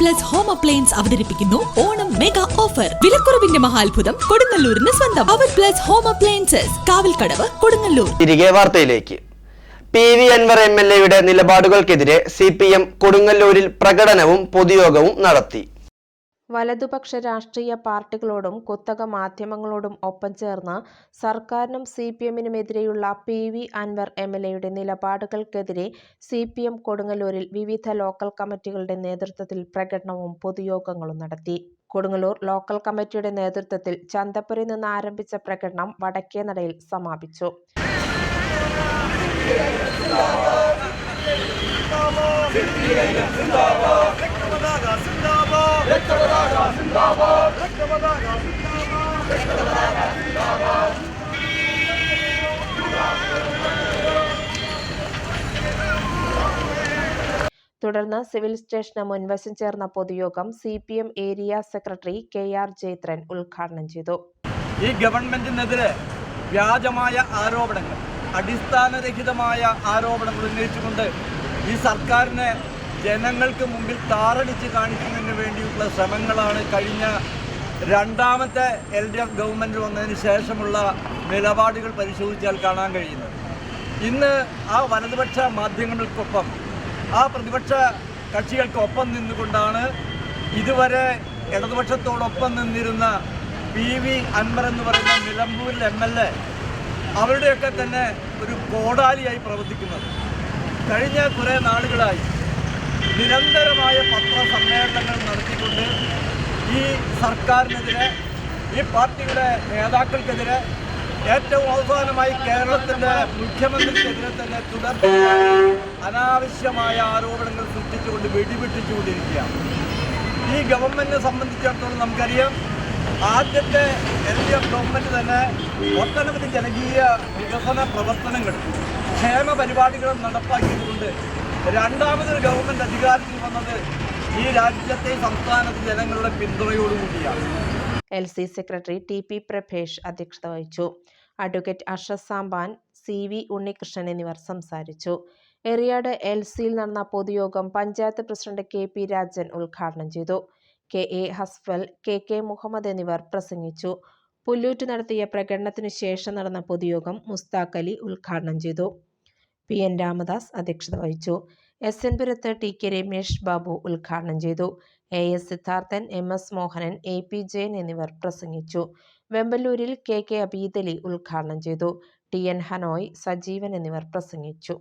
Plus home appliance അവതരിപ്പിക്കുന്നു. Onam mega offer വിലക്കുറവിന്റെ മഹാത്ഭുതം കൊടുങ്ങല്ലൂരിന് സ്വന്തം. Our plus home appliances Kavalkadavu Kodungallur. തിരികെ വാർത്തയിലേക്ക്. P V Anvar M L എയുടെ നിലപാടുകൾക്കെതിരെ സി പി എം കൊടുങ്ങല്ലൂരിൽ പ്രകടനവും പൊതുയോഗവും നടത്തി. വലതുപക്ഷ രാഷ്ട്രീയ പാർട്ടികളോടും കുത്തക മാധ്യമങ്ങളോടും ഒപ്പം ചേർന്ന് സർക്കാരിനും C P എമ്മിനുമെതിരെയുള്ള P V Anvar M L എയുടെ നിലപാടുകൾക്കെതിരെ സി പി എം കൊടുങ്ങല്ലൂരിൽ വിവിധ ലോക്കൽ കമ്മിറ്റികളുടെ നേതൃത്വത്തിൽ പ്രകടനവും പൊതുയോഗങ്ങളും നടത്തി. കൊടുങ്ങല്ലൂർ ലോക്കൽ കമ്മിറ്റിയുടെ നേതൃത്വത്തിൽ ചന്തപ്പുരയിൽ നിന്ന് ആരംഭിച്ച പ്രകടനം വടക്കേനടയിൽ സമാപിച്ചു. തുടർന്ന് സിവിൽ സ്റ്റേഷന് മുൻവശം ചേർന്ന പൊതുയോഗം C P M area secretary K R Jayathran ഉദ്ഘാടനം ചെയ്തു. ഈ ഗവൺമെന്റിനെതിരെ വ്യാജമായ ആരോപണങ്ങൾ അടിസ്ഥാനരഹിതമായ ആരോപണങ്ങൾ ഉന്നയിച്ചുകൊണ്ട് ഈ സർക്കാരിനെ ജനങ്ങൾക്ക് മുമ്പിൽ താറടിച്ച് കാണിക്കുന്നതിന് വേണ്ടിയുള്ള ശ്രമങ്ങളാണ് കഴിഞ്ഞ രണ്ടാമത്തെ എൽ ഡി എഫ് ഗവൺമെന്റ് വന്നതിന് ശേഷമുള്ള നിലപാടുകൾ പരിശോധിച്ചാൽ കാണാൻ കഴിയുന്നത്. ഇന്ന് ആ വലതുപക്ഷ മാധ്യമങ്ങൾക്കൊപ്പം ആ പ്രതിപക്ഷ കക്ഷികൾക്കൊപ്പം നിന്നുകൊണ്ടാണ് ഇതുവരെ ഇടതുപക്ഷത്തോടൊപ്പം നിന്നിരുന്ന പി വി അൻവർ എന്ന് പറയുന്ന നിലമ്പൂരിൽ എം എൽ എ അവരുടെയൊക്കെ തന്നെ ഒരു കോടാലിയായി പ്രവർത്തിക്കുന്നത്. കഴിഞ്ഞ കുറേ നാളുകളായി നിരന്തരമായ പത്രസമ്മേളനങ്ങൾ നടത്തിക്കൊണ്ട് ഈ സർക്കാരിനെതിരെ ഈ പാർട്ടിയുടെ നേതാക്കൾക്കെതിരെ ഏറ്റവും അവസാനമായി കേരളത്തിന്റെ മുഖ്യമന്ത്രിക്കെതിരെ തന്നെ തുടർന്ന് അനാവശ്യമായ ആരോപണങ്ങൾ സൃഷ്ടിച്ചുകൊണ്ട് വെടിവെട്ടിച്ചുകൊണ്ടിരിക്കുകയാണ്. ഈ ഗവൺമെന്റിനെ സംബന്ധിച്ചിടത്തോളം നമുക്കറിയാം ആദ്യത്തെ എൽ ഡി എഫ് ഗവൺമെന്റ് തന്നെ ഒട്ടനവധി ജനകീയ വികസന പ്രവർത്തനങ്ങൾ ക്ഷേമ പരിപാടികളും നടപ്പാക്കിയതുകൊണ്ട് രണ്ടാമതൊരു ഗവൺമെന്റ് അധികാരത്തിൽ വന്നത് ഈ രാജ്യത്തെ സംസ്ഥാനത്തെ ജനങ്ങളുടെ പിന്തുണയോടുകൂടിയാണ്. L C secretary T P Prabhesh അധ്യക്ഷത വഹിച്ചു. അഡ്വക്കേറ്റ് അഷസ് സാമ്പാൻ സി വി ഉണ്ണികൃഷ്ണൻ എന്നിവർ സംസാരിച്ചു. എറിയാട് എൽ സിയിൽ നടന്ന പൊതുയോഗം panchayat president K P Rajan ഉദ്ഘാടനം ചെയ്തു. K A Hasfal K K Muhammad എന്നിവർ പ്രസംഗിച്ചു. പുല്ലൂറ്റ് നടത്തിയ പ്രകടനത്തിനു ശേഷം നടന്ന പൊതുയോഗം മുസ്താഖലി ഉദ്ഘാടനം ചെയ്തു. പി എൻ രാമദാസ് അധ്യക്ഷത വഹിച്ചു. എസ് എൻ പുരത്ത് ടി കെ രമേഷ് ബാബു ഉദ്ഘാടനം ചെയ്തു. A S Siddharthan M S Mohanan A P Jayan എന്നിവർ പ്രസംഗിച്ചു. വെമ്പല്ലൂരിൽ കെ കെ അബീദലി ഉദ്ഘാടനം ചെയ്തു. ടി എൻ ഹനോയ് സജീവൻ എന്നിവർ പ്രസംഗിച്ചു.